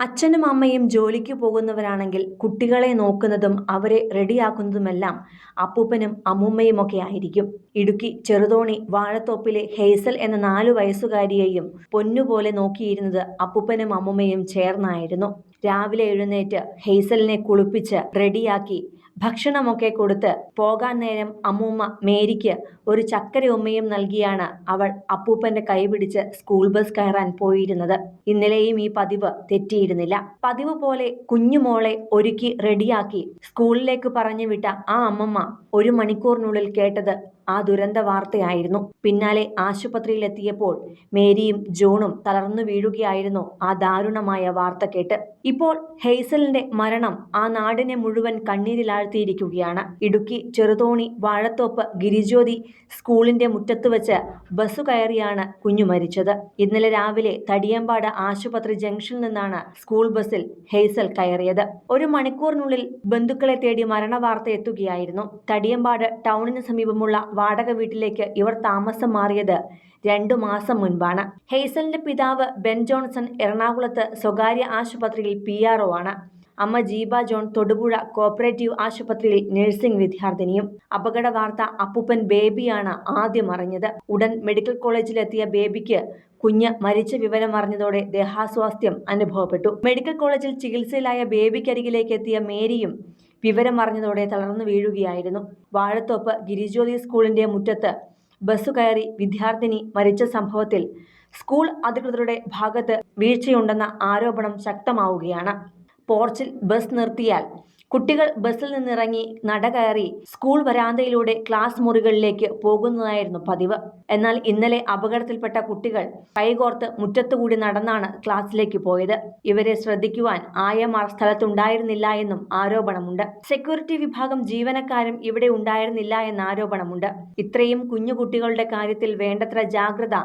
അച്ഛനും അമ്മയും ജോലിക്ക് പോകുന്നവരാണെങ്കിൽ കുട്ടികളെ നോക്കുന്നതും അവരെ റെഡിയാക്കുന്നതുമെല്ലാം അപ്പൂപ്പനും അമ്മൂമ്മയുമൊക്കെ ആയിരിക്കും. ഇടുക്കി ചെറുതോണി വാഴത്തോപ്പിലെ ഹേസൽ എന്ന നാലു വയസ്സുകാരിയെയും പൊന്നുപോലെ നോക്കിയിരുന്നത് അപ്പൂപ്പനും അമ്മൂമ്മയും ചേർന്നായിരുന്നു. രാവിലെ എഴുന്നേറ്റ് ഹേസലിനെ കുളിപ്പിച്ച് റെഡിയാക്കി ഭക്ഷണമൊക്കെ കൊടുത്ത് പോകാൻ നേരം അമ്മൂമ്മ മേരിക്ക് ഒരു ചക്കര ഉമ്മയും നൽകിയാണ് അവൾ അപ്പൂപ്പന്റെ കൈപിടിച്ച് സ്കൂൾ ബസ് കയറാൻ പോയിരുന്നത്. ഇന്നലെയും ഈ പതിവ് തെറ്റിയിരുന്നില്ല. പതിവ് പോലെ കുഞ്ഞുമോളെ ഒരുക്കി റെഡിയാക്കി സ്കൂളിലേക്ക് പറഞ്ഞു വിട്ട ആ അമ്മമ്മ ഒരു മണിക്കൂറിനുള്ളിൽ കേട്ടത് ആ ദുരന്ത വാർത്തയായിരുന്നു. പിന്നാലെ ആശുപത്രിയിലെത്തിയപ്പോൾ മേരിയും ജോണും തളർന്നു വീഴുകയായിരുന്നു ആ ദാരുണമായ വാർത്ത കേട്ട്. ഇപ്പോൾ ഹെയ്സലിന്റെ മരണം ആ നാടിനെ മുഴുവൻ കണ്ണീരിലാഴ്ത്തിയിരിക്കുകയാണ്. ഇടുക്കി ചെറുതോണി വാഴത്തോപ്പ് ഗിരിജ്യോതി സ്കൂളിന്റെ മുറ്റത്ത് വെച്ച് ബസ് കയറിയാണ് കുഞ്ഞു മരിച്ചത്. ഇന്നലെ രാവിലെ തടിയമ്പാട് ആശുപത്രി ജംഗ്ഷനിൽ നിന്നാണ് സ്കൂൾ ബസ്സിൽ ഹെയ്സൽ കയറിയത്. ഒരു മണിക്കൂറിനുള്ളിൽ ബന്ധുക്കളെ തേടി മരണവാർത്ത എത്തുകയായിരുന്നു. തടിയമ്പാട് ടൗണിന് സമീപമുള്ള വാടക വീട്ടിലേക്ക് ഇവർ താമസം മാറിയത് രണ്ടു മാസം മുൻപാണ്. ഹെയ്സലിന്റെ പിതാവ് ബെൻ ജോൺസൺ എറണാകുളത്ത് സ്വകാര്യ ആശുപത്രിയിൽ പി ആണ്. അമ്മ ജീബ ജോൺ തൊടുപുഴ കോപ്പറേറ്റീവ് ആശുപത്രിയിൽ നഴ്സിംഗ് വിദ്യാർത്ഥിനിയും. അപകട വാർത്ത അപ്പൂപ്പൻ ബേബിയാണ് ആദ്യം അറിഞ്ഞത്. ഉടൻ മെഡിക്കൽ കോളേജിലെത്തിയ ബേബിക്ക് കുഞ്ഞ് മരിച്ച വിവരം അറിഞ്ഞതോടെ ദേഹാസ്വാസ്ഥ്യം അനുഭവപ്പെട്ടു. മെഡിക്കൽ കോളേജിൽ ചികിത്സയിലായ ബേബിക്കരികിലേക്ക് എത്തിയ മേരിയും വിവരം അറിഞ്ഞതോടെ തളർന്നു വീഴുകയായിരുന്നു. വാഴത്തോപ്പ് ഗിരിജ്യോതി സ്കൂളിന്റെ മുറ്റത്ത് ബസ്സു കയറി വിദ്യാർത്ഥിനി മരിച്ച സംഭവത്തിൽ സ്കൂൾ അധികൃതരുടെ ഭാഗത്ത് വീഴ്ചയുണ്ടെന്ന ആരോപണം ശക്തമാവുകയാണ്. പോർച്ചിൽ ബസ് നിർത്തിയാൽ കുട്ടികൾ ബസ്സിൽ നിന്നിറങ്ങി നട കയറി സ്കൂൾ വരാന്തയിലൂടെ ക്ലാസ് മുറികളിലേക്ക് പോകുന്നതായിരുന്നു പതിവ്. എന്നാൽ ഇന്നലെ അപകടത്തിൽപ്പെട്ട കുട്ടികൾ കൈകോർത്ത് മുറ്റത്തുകൂടി നടന്നാണ് ക്ലാസ്സിലേക്ക് പോയത്. ഇവരെ ശ്രദ്ധിക്കുവാൻ ആയമാർ സ്ഥലത്തുണ്ടായിരുന്നില്ല എന്നും ആരോപണമുണ്ട്. സെക്യൂരിറ്റി വിഭാഗം ജീവനക്കാരും ഇവിടെ ഉണ്ടായിരുന്നില്ല എന്ന ആരോപണമുണ്ട്. ഇത്രയും കുഞ്ഞു കുട്ടികളുടെ കാര്യത്തിൽ വേണ്ടത്ര ജാഗ്രത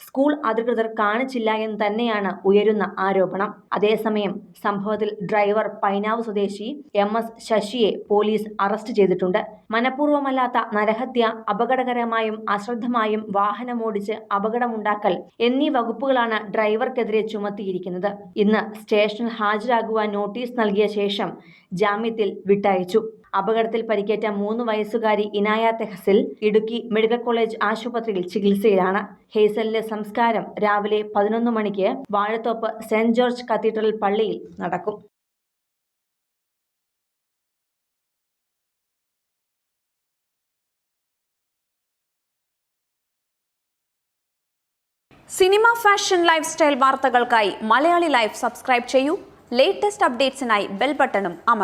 സ്കൂൾ അധികൃതർ കാണിച്ചില്ല എന്ന് തന്നെയാണ് ഉയരുന്ന ആരോപണം. അതേസമയം സംഭവത്തിൽ ഡ്രൈവർ പൈനാവ് സ്വദേശി എം എസ് ശശിയെ പോലീസ് അറസ്റ്റ് ചെയ്തിട്ടുണ്ട്. മനഃപൂർവമല്ലാത്ത നരഹത്യ അപകടകരമായും അശ്രദ്ധമായും വാഹനമോടിച്ച് അപകടമുണ്ടാക്കൽ എന്നീ വകുപ്പുകളാണ് ഡ്രൈവർക്കെതിരെ ചുമത്തിയിരിക്കുന്നത്. ഇന്ന് സ്റ്റേഷനിൽ ഹാജരാകുവാൻ നോട്ടീസ് നൽകിയ ശേഷം ജാമ്യത്തിൽ വിട്ടയച്ചു. അപകടത്തിൽ പരിക്കേറ്റ മൂന്ന് വയസ്സുകാരി ഇനായ തെഹസിൽ ഇടുക്കി മെഡിക്കൽ കോളേജ് ആശുപത്രിയിൽ ചികിത്സയിലാണ്. ഹേസലിന്റെ സംസ്കാരം രാവിലെ പതിനൊന്ന് മണിക്ക് വാഴത്തോപ്പ് സെന്റ് ജോർജ് കത്തീഡ്രൽ പള്ളിയിൽ നടക്കും. സിനിമ ഫാഷൻ ലൈഫ് സ്റ്റൈൽ വാർത്തകൾക്കായി മലയാളി ലൈഫ് സബ്സ്ക്രൈബ് ചെയ്യൂ. ലേറ്റസ്റ്റ് അപ്ഡേറ്റ്സിനായി ബെൽ ബട്ടണും അമർ